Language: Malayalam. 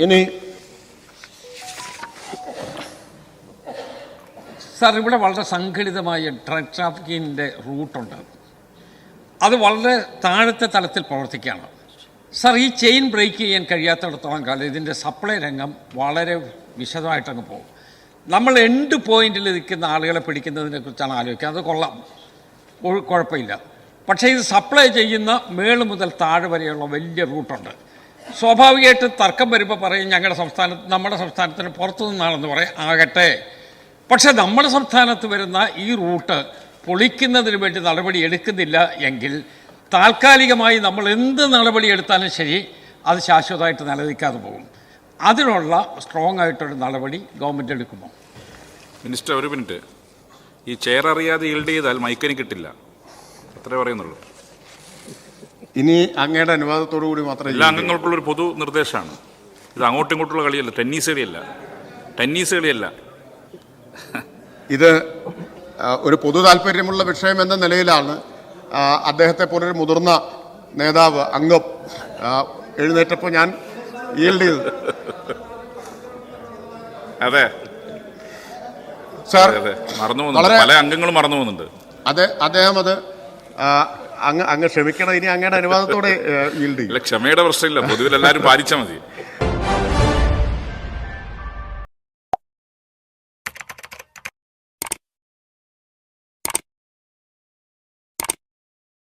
ഇനി സാർ ഇവിടെ വളരെ സംഘടിതമായ ഡ്രഗ് ട്രാഫിക്കിങ്ങിന്റെ റൂട്ടുണ്ട് അത് വളരെ താഴത്തെ തലത്തിൽ പ്രവർത്തിക്കുകയാണ്. സാർ ഈ ചെയിൻ ബ്രേക്ക് ചെയ്യാൻ കഴിയാത്തിടത്തോളം കാലം ഇതിന്റെ സപ്ലൈ രംഗം വളരെ വിശദമായിട്ടങ്ങ് പോകും. നമ്മൾ എൻഡ് പോയിന്റിൽ നിൽക്കുന്ന ആളുകളെ പിടിക്കുന്നതിനെ കുറിച്ചാണ് ആലോചിക്കുന്നത്. അത് കൊള്ളാം. കുഴപ്പമില്ല. പക്ഷേ ഇത് സപ്ലൈ ചെയ്യുന്ന മേൾ മുതൽ താഴെ വരെയുള്ള വലിയ റൂട്ടുണ്ട് സ്വാഭാവികമായിട്ട് തർക്കം വരുമ്പോൾ പറയും ഞങ്ങളുടെ സംസ്ഥാനത്ത് നമ്മുടെ സംസ്ഥാനത്തിന് പുറത്തു നിന്നാണെന്ന് പറയും. ആകട്ടെ. പക്ഷേ നമ്മുടെ സംസ്ഥാനത്ത് വരുന്ന ഈ റൂട്ട് പൊളിക്കുന്നതിന് വേണ്ടി നടപടി എടുക്കുന്നില്ല എങ്കിൽ താൽക്കാലികമായി നമ്മൾ എന്ത് നടപടി എടുത്താലും ശരി അത് ശാശ്വതമായിട്ട് നിലനിൽക്കാതെ പോകും. അതിനുള്ള സ്ട്രോങ് ആയിട്ടൊരു നടപടി ഗവൺമെന്റ് എടുക്കുമോ? മിനിസ്റ്റർ ഒരു മിനിറ്റ്. ഈ ചെയർ അറിയാതെ ഈൽഡ് ചെയ്താൽ മൈക്കിന് കിട്ടില്ല. അത്രേ പറയുന്നുള്ളൂ. ഇനി അങ്ങയുടെ അനുവാദത്തോടു കൂടി മാത്രമേ എല്ലാ അംഗങ്ങൾക്കുള്ളൊരു പൊതു നിർദ്ദേശമാണ്. ഇത് അങ്ങോട്ടും ഇങ്ങോട്ടുള്ള കളിയല്ല ടെന്നീസ് കളിയല്ല. ടെന്നീസ് കളിയല്ല. ഇത് ഒരു പൊതു താല്പര്യമുള്ള വിഷയം എന്ന നിലയിലാണ് അദ്ദേഹത്തെ പോലൊരു മുതിർന്ന നേതാവ് അംഗം എഴുന്നേറ്റപ്പോൾ ഞാൻ ഈൽഡ് ചെയ്തത് അതെ. സാർ വളരെ- പല അംഗങ്ങളും മറന്നു പോകുന്നുണ്ട്. അതെ അദ്ദേഹം അത് അങ്ങ് അങ്ങ് ക്ഷമിക്കണം ഇനി അങ്ങയുടെ അനുവാദത്തോടെ ക്ഷമയുടെ പ്രശ്നമില്ല. പൊതുവിൽ എല്ലാവരും പാലിച്ചാൽ മതി.